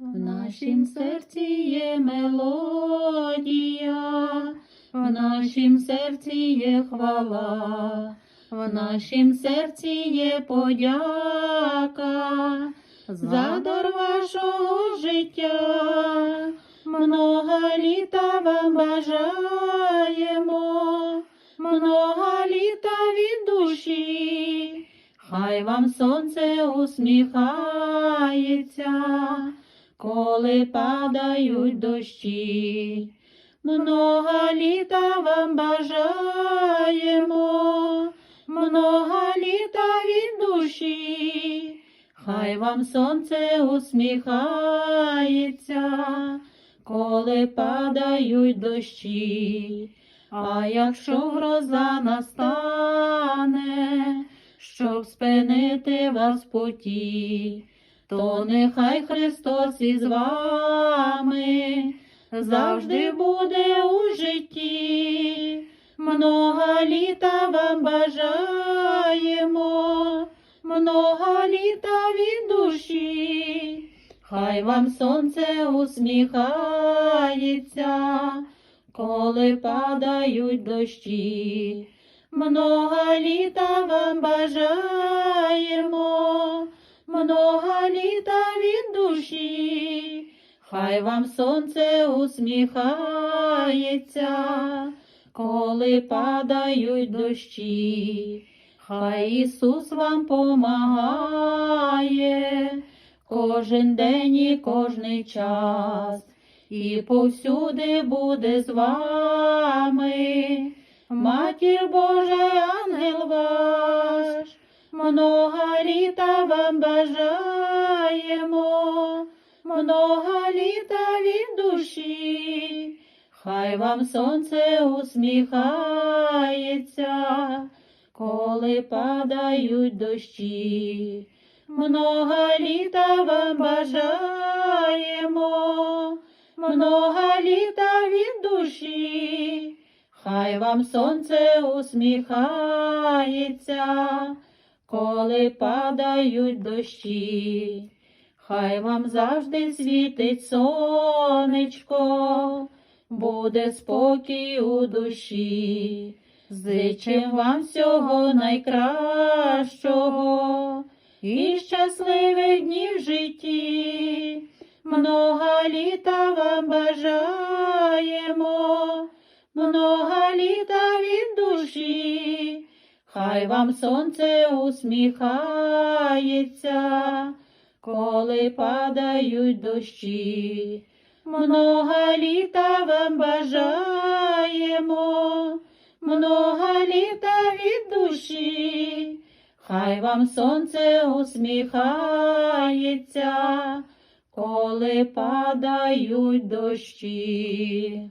В нашім серці є мелодія, в нашім серці є хвала, в нашім серці є подяка за дар вашого життя. Много літа вам бажаємо, много літа від душі, хай вам сонце усміхається, коли падають дощі. Много літа вам бажаємо, много літа від душі, хай вам сонце усміхається, коли падають дощі. А якщо гроза настане, щоб спинити вас в путі, то нехай Христос із вами завжди буде у житті. Много літа вам бажаємо, много літа від душі, хай вам сонце усміхається, коли падають дощі. Много літа вам бажаємо, много літа від душі, хай вам сонце усміхається, коли падають дощі, хай Ісус вам помагає кожен день і кожний час, і повсюди буде з вами. Матір Божа, ангел ваш, много літа вам бажаємо, много літа від душі, хай вам сонце усміхається, коли падають дощі. Много літа вам бажаємо, много літа від душі. Хай вам сонце усміхається, коли падають дощі, хай вам завжди світить сонечко, буде спокій у душі, зичим вам всього найкращого і щасливих днів в житті, много літа вам бажаємо много літа від душі, хай вам сонце усміхається, коли падають дощі. Много літа вам бажаємо, много літа від душі, хай вам сонце усміхається, коли падають дощі.